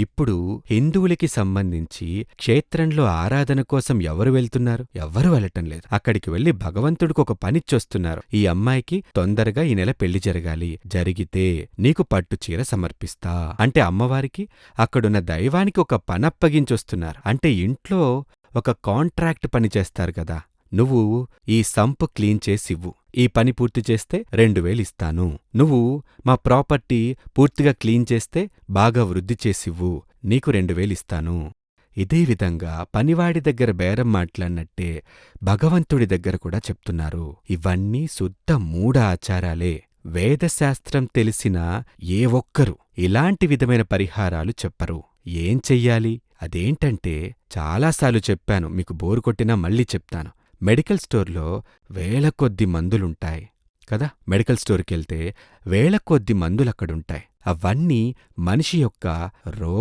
ఇప్పుడు హిందువులకి సంబంధించి క్షేత్రంలో ఆరాధన కోసం ఎవరు వెళ్తున్నారు? ఎవ్వరు వెళ్ళటం లేదు. అక్కడికి వెళ్ళి భగవంతుడికి ఒక పనిచ్చొస్తున్నారు. ఈ అమ్మాయికి తొందరగా ఈ నెల పెళ్ళి జరగాలి. జరిగితే నీకు పట్టు చీర సమర్పిస్తా. అంటే అమ్మవారికి అక్కడున్న దైవానికి ఒక పనప్పగించొస్తున్నారు. అంటే ఇంట్లో ఒక కాంట్రాక్ట్ పని చేస్తారు కదా. నువ్వు ఈ సంపు క్లీన్ చేసివ్వు. ఈ పని పూర్తి చేస్తే రెండు వేలిస్తాను నువ్వు మా ప్రాపర్టీ పూర్తిగా క్లీన్ చేస్తే బాగా వృద్ధి చేసివ్వు. నీకు రెండు వేలిస్తాను ఇదే విధంగా పనివాడి దగ్గర బేరం మాట్లాడినట్టే భగవంతుడి దగ్గర కూడా చెప్తున్నారు. ఇవన్నీ శుద్ధ మూఢ ఆచారాలే వేదశాస్త్రం తెలిసిన ఏ ఒక్కరు ఇలాంటి విధమైన పరిహారాలు చెప్పరు. ఏం చెయ్యాలి? అదేంటంటే చాలాసార్లు చెప్పాను మీకు బోరు కొట్టినా మళ్ళీ చెప్తాను. మెడికల్ స్టోర్లో వేల కొద్ది మందులుంటాయి కదా? మెడికల్ స్టోర్కెళ్తే వేల కొద్ది మందులక్కడుంటాయి. అవన్నీ మనిషి యొక్క రో